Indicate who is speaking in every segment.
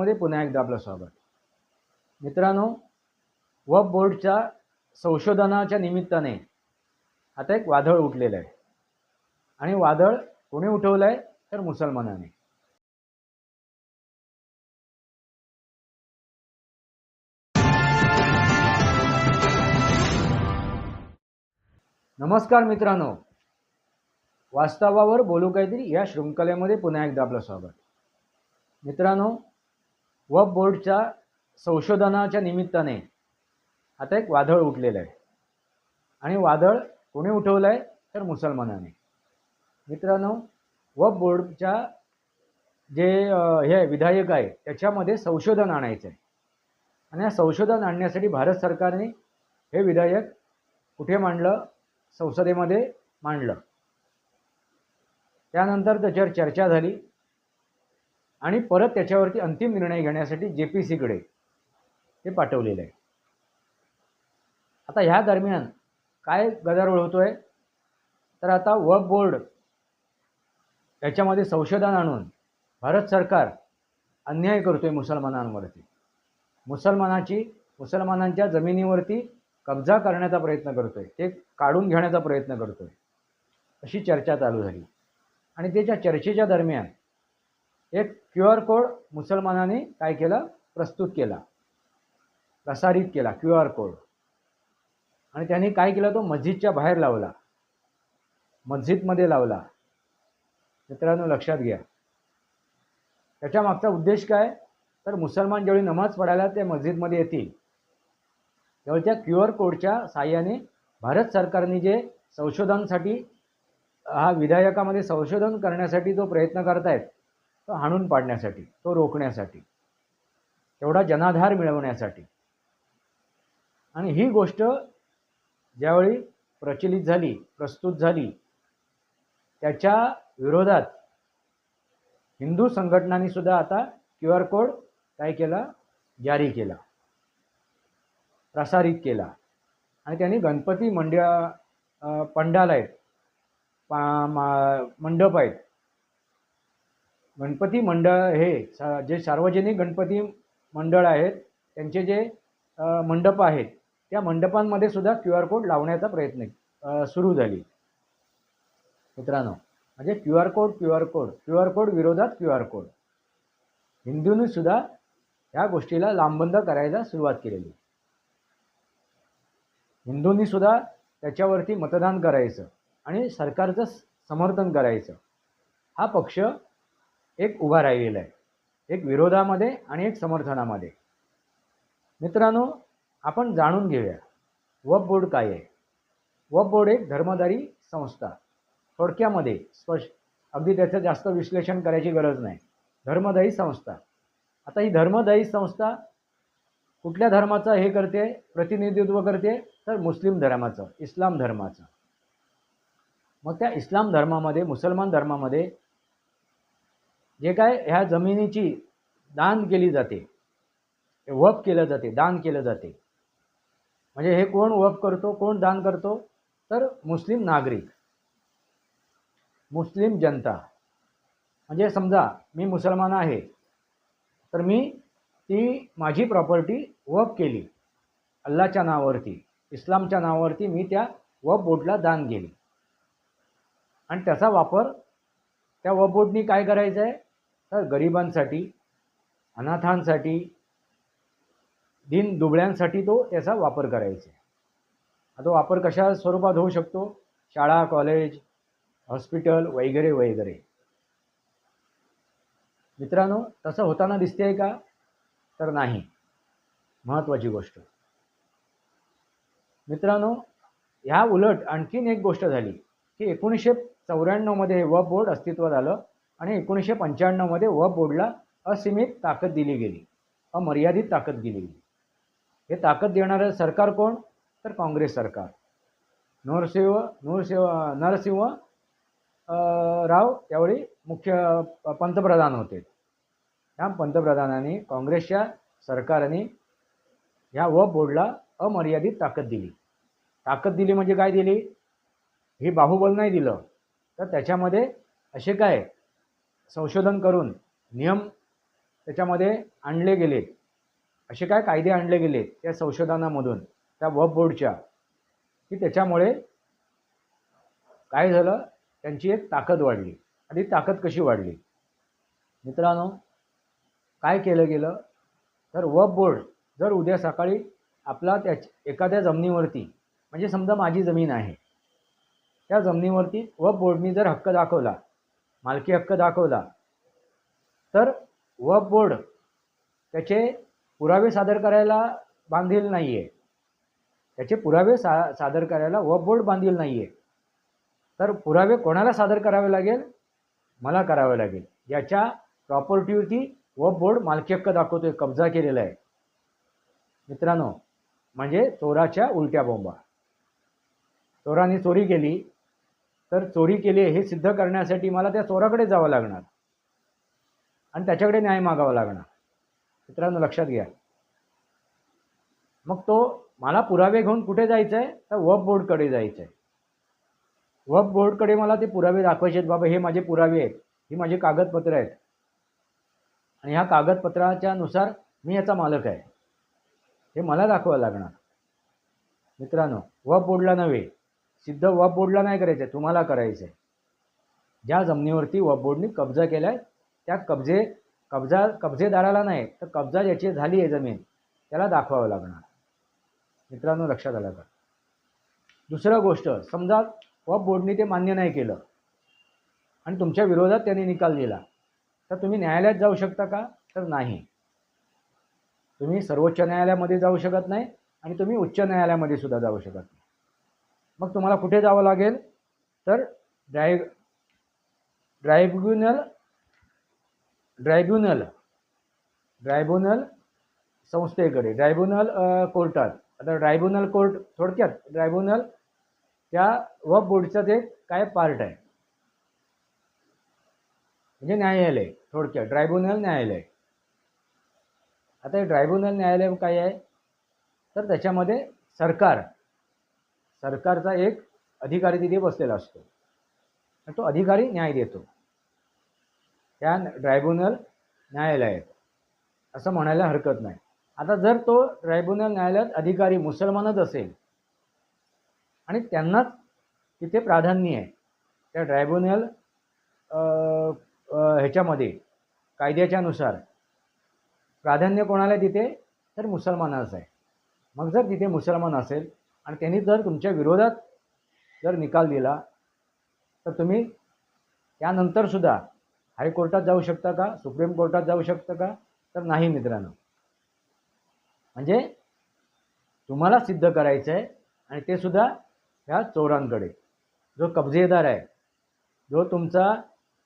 Speaker 1: श्रृंखलेमध्ये पुन्हा एकदा आपलं स्वागत. मित्रांनो वब बोर्डच्या संशोधनाच्या निमित्ताने आता एक वादळ उठलेलं आहे. आणि वादळ कोणी उठवलं आहे तर मुसलमानाने. नमस्कार मित्रांनो. वास्तवावर बोलू काहीतरी या शृंखलेमध्ये पुन्हा एकदा आपलं स्वागत. मित्रांनो व बोर्डच्या संशोधनाच्या निमित्ताने. आता एक वादळ उठलेलं आहे. आणि वादळ कोणी उठवलं आहे तर मुसलमानाने. मित्रांनो व बोर्डच्या जे हे विधायक आहे त्याच्यामध्ये संशोधन आणायचं आहे. आणि या संशोधन आणण्यासाठी भारत सरकारने हे विधायक कुठे मांडलं? संसदेमध्ये मांडलं. त्यानंतर त्याच्यावर चर्चा झाली. आणि परत त्याच्यावरती अंतिम निर्णय घेण्यासाठी जे पी सीकडे ते पाठवलेलं आहे. आता ह्या दरम्यान काय गदारोळ होतोय? तर आता वब बोर्ड याच्यामध्ये संशोधन आणून भारत सरकार अन्याय करतोय मुसलमानांवरती. मुसलमानाची मुसलमानांच्या जमिनीवरती कब्जा करण्याचा प्रयत्न करतोय. ते काढून घेण्याचा प्रयत्न करतोय. अशी चर्चा चालू झाली. आणि त्याच्या चर्चेच्या दरम्यान एक क्यू आर कोड मुसलमानाने काय केलं? प्रस्तुत केला. प्रसारित केला क्यू आर कोड. आणि त्यांनी काय केलं? तो मस्जिदच्या बाहेर लावला. मस्जिदमध्ये लावला. मित्रांनो लक्षात घ्या. त्याच्या मागचा उद्देश काय? तर मुसलमान ज्यावेळी नमाज पडायला ते मस्जिदमध्ये येतील त्यावेळी त्या क्यू आर कोडच्या साह्याने भारत सरकारने जे संशोधनासाठी हा विधायकामध्ये संशोधन करण्यासाठी जो प्रयत्न करतायत तो हाणून पाडण्यासाठी तो रोखण्यासाठी तेवढा जनाधार मिळवण्यासाठी. आणि ही गोष्ट ज्यावेळी प्रचलित झाली प्रस्तुत झाली त्याच्या विरोधात हिंदू संघटनांनी सुद्धा आता क्यू आर कोड काय केला? जारी केला. प्रसारित केला. आणि त्यांनी गणपती मंड्या पंडाल आहेत पा मा- मंडप आहेत गणपती मंडळ हे सा- जे सार्वजनिक गणपती मंडळ आहेत त्यांचे जे मंडप आहेत त्या मंडपांमध्ये सुद्धा क्यू आर कोड लावण्याचा प्रयत्न सुरू झाली. मित्रांनो म्हणजे Q R code Q R code Q R code विरोधात क्यू आर कोड. हिंदूंनी सुद्धा ह्या गोष्टीला लांबबंद करायला सुरुवात केलेली. हिंदूंनी सुद्धा त्याच्यावरती मतदान करायचं आणि सरकारचं समर्थन करायचं. हा पक्ष एक उभा राहिलेला आहे. एक विरोधामध्ये आणि एक समर्थनामध्ये. मित्रांनो आपण जाणून घेऊया वब बोर्ड काय आहे. वब बोर्ड एक धर्मदारी संस्था. थोडक्यामध्ये स्पष्ट. अगदी त्याचं जास्त विश्लेषण करायची गरज नाही. धर्मदायी संस्था. आता ही धर्मदायी संस्था कुठल्या धर्माचं हे करते प्रतिनिधित्व करते तर मुस्लिम धर्माचं इस्लाम धर्माचं. मग त्या इस्लाम धर्मामध्ये मुसलमान धर्मामध्ये जे काय ह्या जमिनीची दान केली जाते वफ केलं जाते दान केलं जाते. म्हणजे हे कोण वफ करतो कोण दान करतो? तर मुस्लिम नागरिक मुस्लिम जनता. म्हणजे समजा मी मुसलमान आहे तर मी ती माझी प्रॉपर्टी वफ केली अल्लाच्या नावावरती इस्लामच्या नावावरती मी त्या वफ बोटला दान केली. आणि त्याचा वापर त्या वफ बोटनी काय करायचं आहे तर गरिबांसाठी अनाथांसाठी दिन दुबळ्यांसाठी तो त्याचा वापर करायचा. आहे हा तो वापर कशा स्वरूपात होऊ शकतो? शाळा कॉलेज हॉस्पिटल वगैरे वगैरे. मित्रांनो तसं होताना दिसते का? तर नाही. महत्त्वाची गोष्ट. मित्रांनो ह्या उलट आणखीन एक गोष्ट झाली की एकोणीसशे चौऱ्याण्णवमध्ये हे वब बोर्ड अस्तित्वात आलं. आणि एकोणीसशे पंच्याण्णवमध्ये व बोर्डला असीमित ताकद दिली गेली. अमर्यादित ताकद दिली गेली. हे ताकद देणारं सरकार कोण? तर काँग्रेस सरकार. नरसिंह नरसिंह नरसिंह राव त्यावेळी मुख्य प- पंतप्रधान होते. ह्या पंतप्रधानांनी काँग्रेसच्या सरकारने ह्या व बोर्डला अमर्यादित ताकद दिली. ताकद दिली म्हणजे काय दिली? ही बाहुबल नाही दिलं. तर त्याच्यामध्ये असे काय? संशोधन करून नियम त्याच्यामध्ये आणले गेलेत असे काय कायदे आणले गेलेत त्या संशोधनामधून त्या वफ बोर्डच्या की त्याच्यामुळे काय झालं? त्यांची एक ताकद वाढली आणि ती ताकद कशी वाढली? मित्रांनो काय केलं गेलं? तर वफ बोर्ड जर उद्या सकाळी आपला त्या एखाद्या जमिनीवरती म्हणजे समजा माझी जमीन आहे त्या जमिनीवरती वफ बोर्डनी जर हक्क दाखवला मालकी हक्क दाखवला. तर वफ बोर्ड त्याचे पुरावे सादर करायला बांधील नाही आहे त्याचे पुरावे सा सादर करायला वफ बोर्ड बांधील नाही आहे तर पुरावे कोणाला सादर करावे लागेल? मला करावे लागेल. याच्या प्रॉपर्टीवरती वफ बोर्ड मालकी हक्क दाखवतोय कब्जा केलेला आहे. मित्रांनो म्हणजे चोराच्या उलट्या बोंबा. चोराने चोरी केली तर चोरी केली हे सिद्ध करण्यासाठी मला त्या चोराकडे जावं लागणार. आणि त्याच्याकडे न्याय मागावा लागणार. मित्रांनो लक्षात घ्या. मग तो मला पुरावे घेऊन कुठे जायचं आहे तर वफ बोर्डकडे जायचं आहे वफ बोर्डकडे मला ते पुरावे दाखवायचे आहेत बाबा हे माझे पुरावे आहेत. ही माझी कागदपत्र आहेत. आणि ह्या कागदपत्राच्या नुसार मी याचा मालक आहे. हे मला दाखवावं लागणार. मित्रांनो वफ बोर्डला नव्हे. सिद्ध वफ बोर्डला नाही करायचं आहे तुम्हाला करायचं आहे ज्या जमिनीवरती वफ बोर्डनी कब्जा केला आहे त्या कब्जे कब्जा कब्जेदाराला नाही तर कब्जा ज्याची झाली आहे जमीन त्याला दाखवावं लागणार. मित्रांनो लक्षात आलं का? दुसरं गोष्ट समजा वफ बोर्डनी ते मान्य नाही केलं आणि तुमच्या विरोधात त्यांनी निकाल दिला तर तुम्ही न्यायालयात जाऊ शकता का? तर नाही. तुम्ही सर्वोच्च न्यायालयामध्ये जाऊ शकत नाही आणि तुम्ही उच्च न्यायालयामध्ये सुद्धा जाऊ शकत नाही. मग तुम्हाला कुठे जावं लागेल? तर ड्राय ड्रायब्युनल ड्रायब्युनल ड्रायब्युनल संस्थेकडे ड्रायब्युनल कोर्टात. आता ड्रायब्युनल कोर्ट थोडक्यात ड्रायब्युनल त्या व बोर्डचं ते काय पार्ट आहे? म्हणजे न्यायालय थोडक्यात ट्रायब्युनल न्यायालय. आता हे ट्रायब्युनल न्यायालय काय आहे? तर त्याच्यामध्ये सरकार सरकारचा एक अधिकारी तिथे बसलेला असतो. आणि तो अधिकारी न्याय देतो. त्या ट्रायब्युनल न्यायालयात. असं म्हणायला हरकत नाही. आता जर तो ट्रायब्युनल न्यायालयात अधिकारी मुसलमानच असेल आणि त्यांनाच तिथे प्राधान्य आहे त्या ट्रायब्युनल ह्याच्यामध्ये कायद्याच्यानुसार प्राधान्य कोणाला तिथे? तर मुसलमानाचं आहे. मग जर तिथे मुसलमान असेल आणि त्यांनी जर तुमच्या विरोधात जर निकाल दिला तर तुम्ही त्यानंतरसुद्धा हायकोर्टात जाऊ शकता का? सुप्रीम कोर्टात जाऊ शकता का? तर नाही मित्रांनो. म्हणजे तुम्हाला सिद्ध करायचं आहे आणि ते सुद्धा ह्या चोरांकडे. जो कब्जेदार आहे जो तुमचा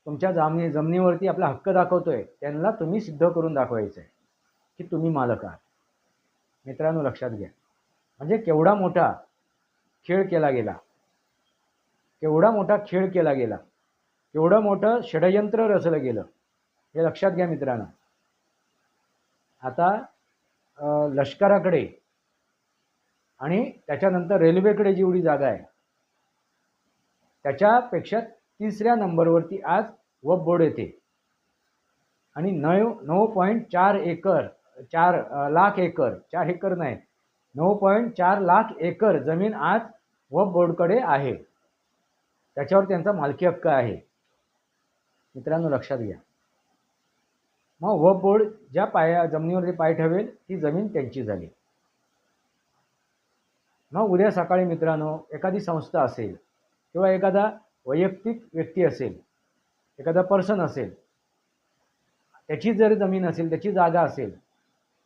Speaker 1: तुमच्या जामनी जमिनीवरती आपला हक्क दाखवतो आहे त्यांना तुम्ही सिद्ध करून दाखवायचं आहे की तुम्ही मालक आहात. मित्रांनो लक्षात घ्या. म्हणजे केवढा मोठा खेळ केला गेला. केवढा मोठा खेळ केला गेला. केवढं मोठं षडयंत्र रचलं गेलं. हे लक्षात घ्या मित्रांनो. आता लष्कराकडे आणि त्याच्यानंतर रेल्वेकडे जेवढी जागा आहे त्याच्यापेक्षा तिसऱ्या नंबरवरती आज व बोर्ड येते. आणि नऊ नऊ पॉईंट चार एकर चार लाख एकर चार एकर नाही नऊ पॉईंट चार लाख एकर जमीन आज वफ बोर्डकडे आहे. त्याच्यावर त्यांचा मालकी हक्क आहे. मित्रांनो लक्षात घ्या. मग वफ बोर्ड ज्या पाया जमिनीवरती पाय ठेवेल ती जमीन त्यांची झाली. मग उद्या सकाळी मित्रांनो एखादी संस्था असेल किंवा एखादा वैयक्तिक व्यक्ती असेल एखादा पर्सन असेल त्याची जर जमीन असेल त्याची जागा असेल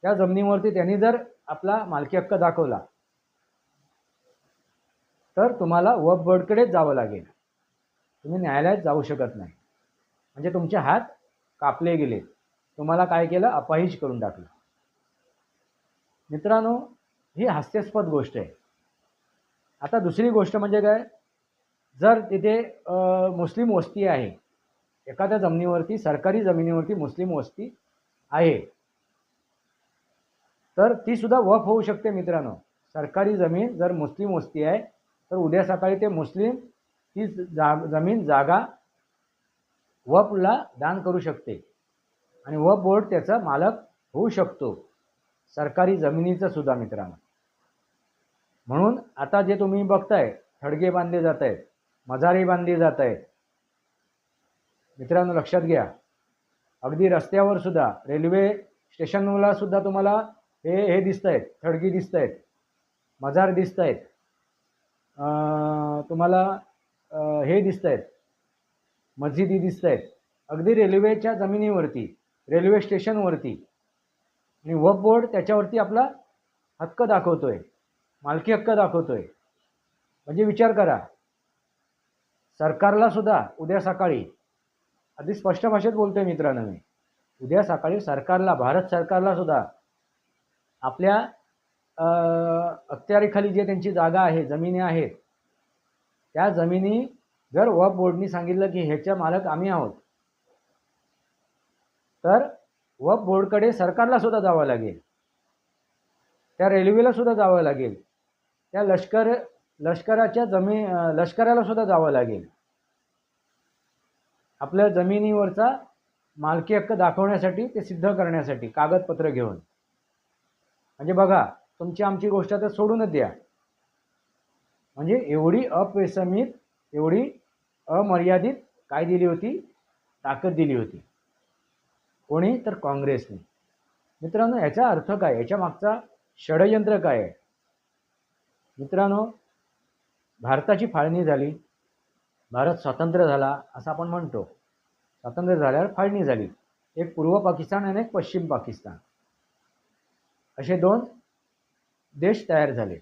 Speaker 1: त्या जमिनीवरती त्यांनी जर आपला मालकी हक्क दाखवला. तर तुम्हाला वफ बोर्डकडेच जावं लागेल. तुम्ही न्यायालयात जाऊ शकत नाही. म्हणजे तुमचे हात कापले गेले तुम्हाला काय केलं? अपाहिज करून टाकलं. मित्रांनो ही हास्यास्पद गोष्ट आहे. आता दुसरी गोष्ट म्हणजे काय? जर तिथे मुस्लिम वस्ती आहे एखाद्या जमिनीवरती सरकारी जमिनीवरती मुस्लिम वस्ती आहे तर ती सुद्धा वफ होऊ शकते मित्रांनो. सरकारी जमीन जर मुस्लिम वस्ती आहे तर उद्या सकाळी ते मुस्लिम ती जा जमीन जागा वफला दान करू शकते. आणि वफ बोर्ड त्याचा मालक होऊ शकतो. सरकारी जमिनीचं सुद्धा मित्रांनो. म्हणून आता जे तुम्ही बघताय थडगे बांधले जात आहेत मजारी बांधली जात आहेत मित्रांनो लक्षात घ्या. अगदी रस्त्यावर सुद्धा रेल्वे स्टेशनला सुद्धा तुम्हाला हे हे दिसत आहेत थडगी दिसत आहेत मजार दिसत आहेत तुम्हाला हे दिसत आहेत मस्जिदी दिसत आहेत अगदी रेल्वेच्या जमिनीवरती रेल्वे स्टेशनवरती. आणि वक्फ बोर्ड त्याच्यावरती आपला हक्क दाखवतोय मालकी हक्क दाखवतोय. म्हणजे विचार करा. सरकारला सुद्धा उद्या सकाळी अगदी स्पष्ट भाषेत बोलतोय मित्रांनो मी उद्या सकाळी सरकारला भारत सरकारला सुद्धा आपल्या अं, अखत्यारीखाली जे त्यांची जागा आहे जमिनी आहेत त्या जमिनी जर वफ बोर्डनी सांगितलं की ह्याच्या मालक आम्ही आहोत तर वफ बोर्डकडे सरकारला सुद्धा जावं लागेल. त्या रेल्वेला सुद्धा जावं लागेल. त्या लष्कर लष्कराच्या जमी लष्कराला सुद्धा जावं लागेल. आपल्या जमिनीवरचा मालकी हक्क दाखवण्यासाठी ते सिद्ध करण्यासाठी कागदपत्र घेऊन. म्हणजे बघा तुमची आमची गोष्ट तर सोडूनच द्या. म्हणजे एवढी अपेसमित एवढी अमर्यादित काय दिली होती? ताकद दिली होती. कोणी? तर काँग्रेसने. मित्रांनो याचा अर्थ काय? याच्या मागचा षडयंत्र काय आहे? मित्रांनो भारताची फाळणी झाली. भारत स्वतंत्र झाला असं आपण म्हणतो. स्वातंत्र्य झाल्यावर फाळणी झाली. एक पूर्व पाकिस्तान आणि एक पश्चिम पाकिस्तान. असे दोन देश तयार झाले.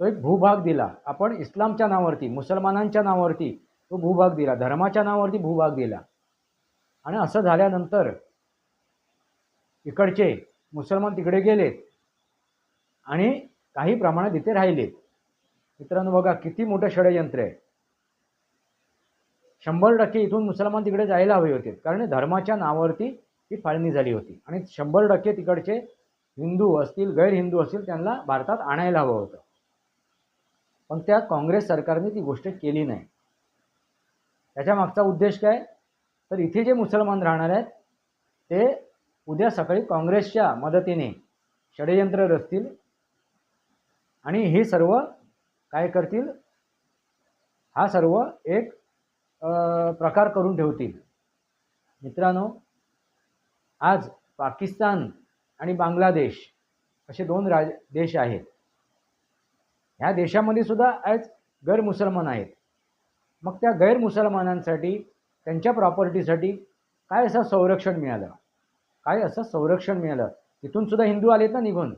Speaker 1: तो एक भूभाग दिला. आपण इस्लामच्या नावावरती मुसलमानांच्या नावावरती तो भूभाग दिला. धर्माच्या नावावरती भूभाग दिला. आणि असं झाल्यानंतर इकडचे मुसलमान तिकडे गेलेत. आणि काही प्रमाणात इथे राहिलेत. मित्रांनो बघा किती मोठं षडयंत्र आहे. शंभर टक्के इथून मुसलमान तिकडे जायला हवे होते. कारण धर्माच्या नावावरती ही फाळणी झाली होती. आणि शंभर टक्के तिकडचे हिंदू असतील गैर हिंदू असतील त्यांना भारतात आणायला हवं होतं. पण त्या काँग्रेस सरकारने ती गोष्ट केली नाही. त्याच्या मागचा उद्देश काय? तर इथे जे मुसलमान राहणार आहेत ते उद्या सकाळी काँग्रेसच्या मदतीने षडयंत्र रचतील आणि हे सर्व काय करतील? हा सर्व एक प्रकार करून ठेवतील. मित्रांनो आज पाकिस्तान आणि बांगलादेश असे दोन राज देश आहेत. ह्या देशामध्ये सुद्धा आज गैर मुसलमान आहेत. मग त्या गैर मुसलमानांसाठी त्यांच्या प्रॉपर्टीसाठी काय असं संरक्षण मिळालं? काय असं संरक्षण मिळालं? तिथून सुद्धा हिंदू आलेत ना निघून?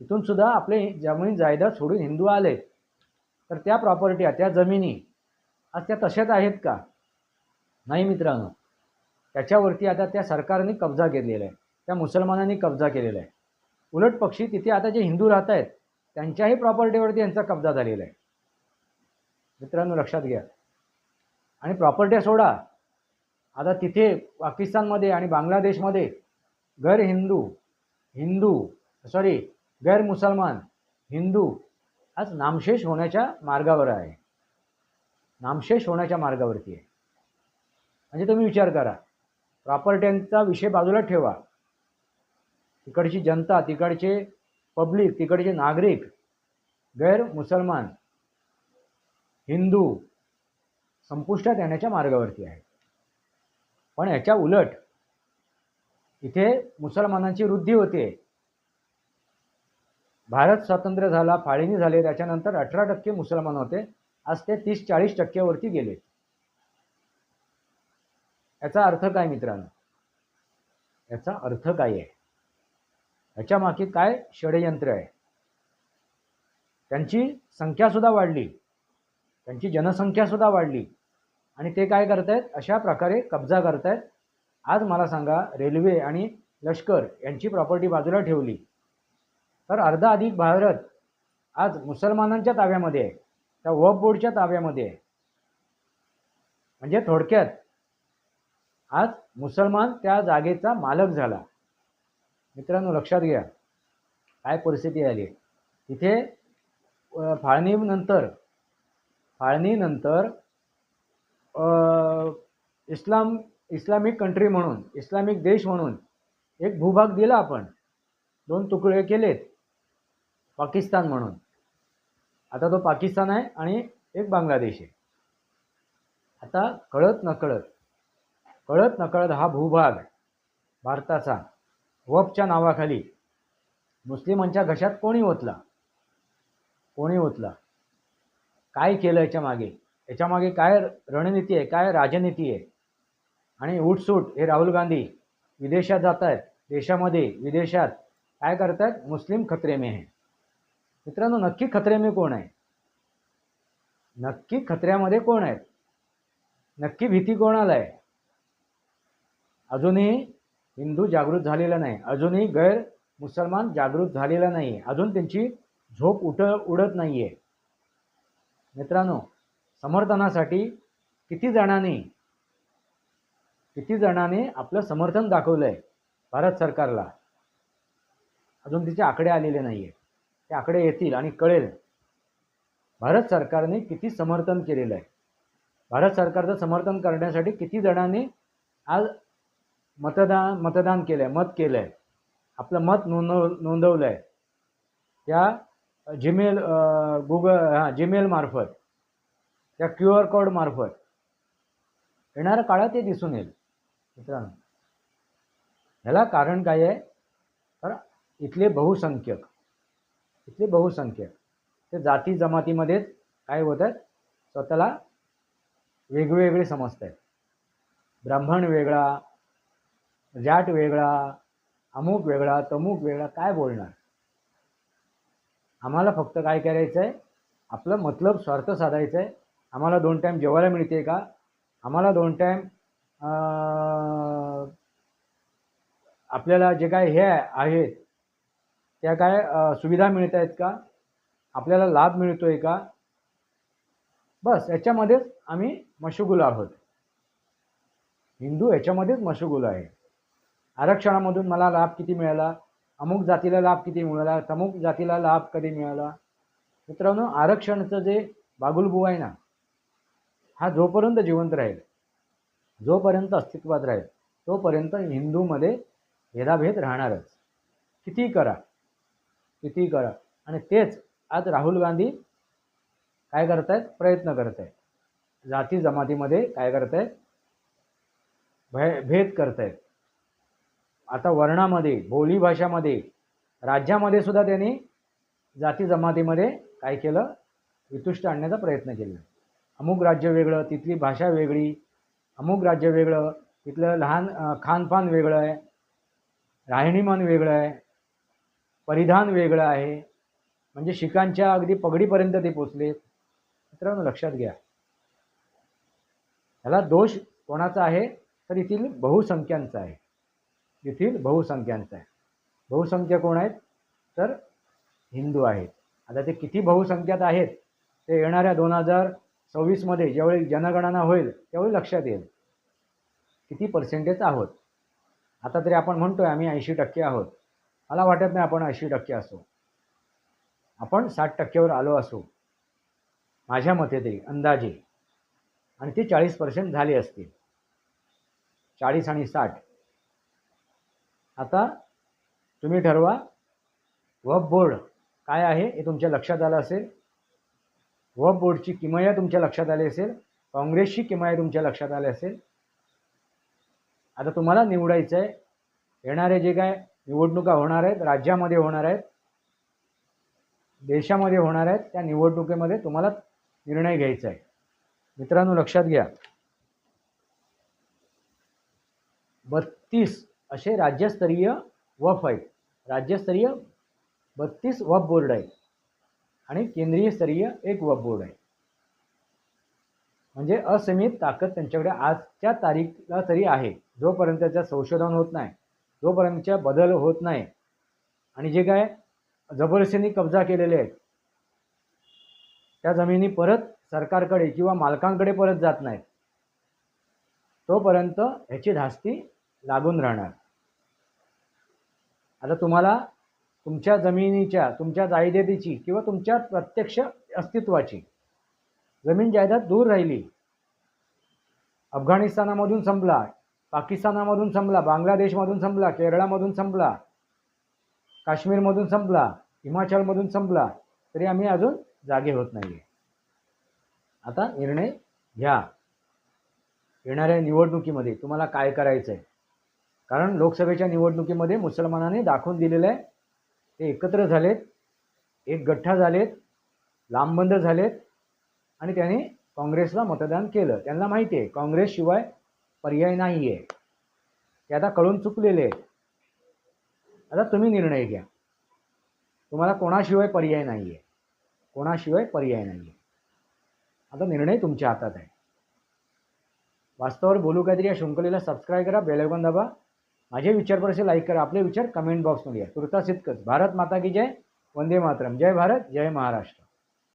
Speaker 1: तिथून सुद्धा आपले जमीन जायदाद सोडून हिंदू आले तर त्या प्रॉपर्टी त्या जमिनी आज त्या तशाच आहेत का? नाही मित्रांनो. त्याच्यावरती आता त्या सरकारने कब्जा घेतलेला आहे. त्या मुसलमानांनी कब्जा केलेला आहे. उलट पक्षी तिथे आता जे हिंदू राहत आहेत त्यांच्याही प्रॉपर्टीवरती यांचा कब्जा झालेला आहे. मित्रांनो लक्षात घ्या. आणि प्रॉपर्ट्या सोडा. आता तिथे पाकिस्तानमध्ये आणि बांगलादेशमध्ये गैर हिंदू हिंदू सॉरी गैर मुसलमान हिंदू आज नामशेष होण्याच्या मार्गावर आहे. नामशेष होण्याच्या मार्गावरती आहे. म्हणजे तुम्ही विचार करा. प्रॉपर्ट्यांचा विषय बाजूला ठेवा. तिकडची जनता तिकडचे पब्लिक तिकडचे नागरिक गैर मुसलमान हिंदू संपुष्टात येण्याच्या मार्गावरती आहे पण याच्या उलट इथे मुसलमानांची वृद्धी होते. भारत स्वातंत्र्य झाला फाळणी झाले त्याच्यानंतर अठरा टक्के मुसलमान होते. आज ते तीस चाळीस टक्क्यावरती गेले. याचा अर्थ काय मित्रांनो? याचा अर्थ काय आहे? ह्याच्या मागे काय षडयंत्र आहे? त्यांची संख्यासुद्धा वाढली. त्यांची जनसंख्यासुद्धा वाढली. आणि ते काय करतायत? अशा प्रकारे कब्जा करतायत. आज मला सांगा रेल्वे आणि लष्कर यांची प्रॉपर्टी बाजूला ठेवली. तर अर्धा अधिक भारत आज मुसलमानांच्या ताब्यामध्ये आहे. त्या वफ बोर्डच्या ताब्यामध्ये आहे. म्हणजे थोडक्यात आज मुसलमान त्या जागेचा मालक झाला. मित्रांनो लक्षात घ्या. काय परिस्थिती आली आहे? तिथे फाळणीनंतर फाळणीनंतर इस्लाम इस्लामिक कंट्री म्हणून इस्लामिक देश म्हणून एक भूभाग दिला आपण. दोन तुकडे केलेत. पाकिस्तान म्हणून. आता तो पाकिस्तान आहे आणि एक बांगलादेश आहे. आता कळत नकळत कळत नकळत हा भूभाग भारताचा वफच्या नावाखाली. मुस्लिमांच्या घशात कोणी ओतला? कोणी ओतला? काय केलं याच्या मागे? याच्या मागे काय रणनीती आहे? काय राजनीती आहे? आणि उठसूट हे राहुल गांधी विदेशात जात आहेत. देशामध्ये विदेशात. काय करतायत? मुस्लिम खत्रेमे आहे. मित्रांनो नक्की खत्रेमे कोण आहे? नक्की खत्र्यामध्ये कोण आहेत? नक्की भीती कोणाला आहे? अजूनही हिंदू जागृत झालेला नाही. अजूनही गैर मुसलमान जागृत झालेला नाही अजून त्यांची झोप उठ उडत नाही आहे मित्रांनो समर्थनासाठी किती जणांनी किती जणांनी आपलं समर्थन दाखवलं आहे भारत सरकारला? अजून तिचे आकडे आलेले नाही आहे ते आकडे येतील आणि कळेल. भारत सरकारने किती समर्थन केलेलं आहे? भारत सरकारचं समर्थन करण्यासाठी किती जणांनी आज मतदान मतदान केलं आहे मत केलं आहे आपलं मत नोंदव नोंदवलं आहे त्या जीमेल गुगल हां जीमेलमार्फत त्या क्यू आर कोडमार्फत येणाऱ्या काळात ते दिसून येईल. मित्रांनो ह्याला कारण काय आहे? तर इथले बहुसंख्यक इथले बहुसंख्यक ते जाती जमातीमध्येच काय होत आहेत? स्वतःला वेगवेगळे समजत आहेत. ब्राह्मण वेगळा जाट वेगळा अमुक वेगळा तमुक वेगळा काय बोलणार? आम्हाला फक्त काय करायचं आहे आपलं मतलब स्वार्थ साधायचं आहे आम्हाला दोन टाईम जेवायला मिळते का? आम्हाला दोन टाईम आपल्याला जे काय हे आहेत त्या काय सुविधा मिळत आहेत का? आपल्याला लाभ मिळतो आहे का? बस याच्यामध्येच आम्ही मशगुल आहोत. हिंदू याच्यामध्येच मशगुल आहे. आरक्षणामधून मला लाभ किती मिळाला? अमुक जातीला लाभ किती मिळाला? तमुक जातीला लाभ कधी मिळाला? मित्रांनो आरक्षणाचं जे बागुलबू आहे ना हा जोपर्यंत जिवंत राहील जोपर्यंत अस्तित्वात राहील तोपर्यंत हिंदूमध्ये भेदाभेद राहणारच. किती करा किती करा. आणि तेच आज राहुल गांधी काय करत आहेत प्रयत्न करत आहेत जाती जमातीमध्ये काय करत आहेत भे भेद करत आहेत आता वर्णामध्ये बोली भाषामध्ये राज्यामध्ये सुद्धा त्यांनी जाती जमातीमध्ये काय केलं? वितुष्ट आणण्याचा प्रयत्न केला. अमुक राज्य वेगळं तिथली भाषा वेगळी. अमुक राज्य वेगळं तिथलं लहान खानपान वेगळं आहे. राहणीमान वेगळं आहे. परिधान वेगळं आहे. म्हणजे शिकांच्या अगदी पगडीपर्यंत ते पोचले. मित्रांनो लक्षात घ्या. ह्याला दोष कोणाचा आहे? तर येथील बहुसंख्यांचा आहे. येथील बहुसंख्यांचा आहे बहुसंख्य कोण आहेत? तर हिंदू आहेत. आता ते किती बहुसंख्यात आहेत? ते येणाऱ्या दोन हजार सव्वीसमध्ये ज्यावेळी जनगणना होईल त्यावेळी लक्षात येईल. किती पर्सेंटेज आहोत? आता तरी आपण म्हणतोय आम्ही ऐंशी टक्के आहोत. मला वाटत नाही आपण ऐंशी टक्के असू. आपण साठ टक्क्यावर आलो असू. माझ्या मते तरी अंदाजे. आणि ते चाळीस पर्सेंट झाले असतील. चाळीस आणि साठ. आता तुम्ही ठरवा. वब बोर्ड काय आहे हे तुमच्या लक्षात आलं असेल? वब बोर्डची किमया तुमच्या लक्षात आली असेल? काँग्रेसची किमया तुमच्या लक्षात आली असेल? आता तुम्हाला निवडायचं आहे येणारे जे काय निवडणुका होणार आहेत राज्यामध्ये होणार आहेत देशामध्ये होणार आहेत त्या निवडणुकीमध्ये तुम्हाला निर्णय घ्यायचा आहे मित्रांनो लक्षात घ्या. बत्तीस असे राज्यस्तरीय वफ आहेत. राज्यस्तरीय बत्तीस वफ बोर्ड आहेत आणि केंद्रीय स्तरीय एक वफ बोर्ड आहे. म्हणजे असीमित ताकद त्यांच्याकडे आजच्या तारीखला तरी आहे. जोपर्यंत त्याचं संशोधन होत नाही जोपर्यंतच्या बदल होत नाही आणि जे काय जबरदस्तीने कब्जा केलेले आहेत त्या जमिनी परत सरकारकडे किंवा मालकांकडे परत जात नाहीत तोपर्यंत ह्याची धास्ती लागून राहणार. आता तुम्हाला तुमच्या जमिनीच्या तुमच्या जायदेतीची किंवा तुमच्या प्रत्यक्ष अस्तित्वाची जमीन जायदाद दूर राहिली. अफगाणिस्तानामधून संपला पाकिस्तानामधून संपला बांगलादेशमधून संपला केरळामधून संपला काश्मीरमधून संपला हिमाचलमधून संपला तरी आम्ही अजून जागे होत नाही आहे आता निर्णय घ्या. येणाऱ्या निवडणुकीमध्ये तुम्हाला काय करायचं आहे कारण लोकसभेच्या निवडणुकीमध्ये मुसलमानाने दाखवून दिलेलं आहे ते एकत्र झालेत एक गठ्ठा झालेत लांबबंद झालेत आणि त्याने काँग्रेसला मतदान केलं. त्यांना माहिती आहे काँग्रेसशिवाय पर्याय नाही आहे ते आता कळून चुकलेले आहेत. आता तुम्ही निर्णय घ्या. तुम्हाला कोणाशिवाय पर्याय नाही आहे कोणाशिवाय पर्याय नाही आहे आता निर्णय तुमच्या हातात आहे. वास्तवावर बोलू काहीतरी या शृंखलेला सबस्क्राईब करा बेलायकॉन दाबा. माझे विचार परिषद लाईक करा आपले विचार कमेंट बॉक्समध्ये या. तुर्तास इतकंच. भारत माता की जय वंदे मातरम. जय भारत जय महाराष्ट्र.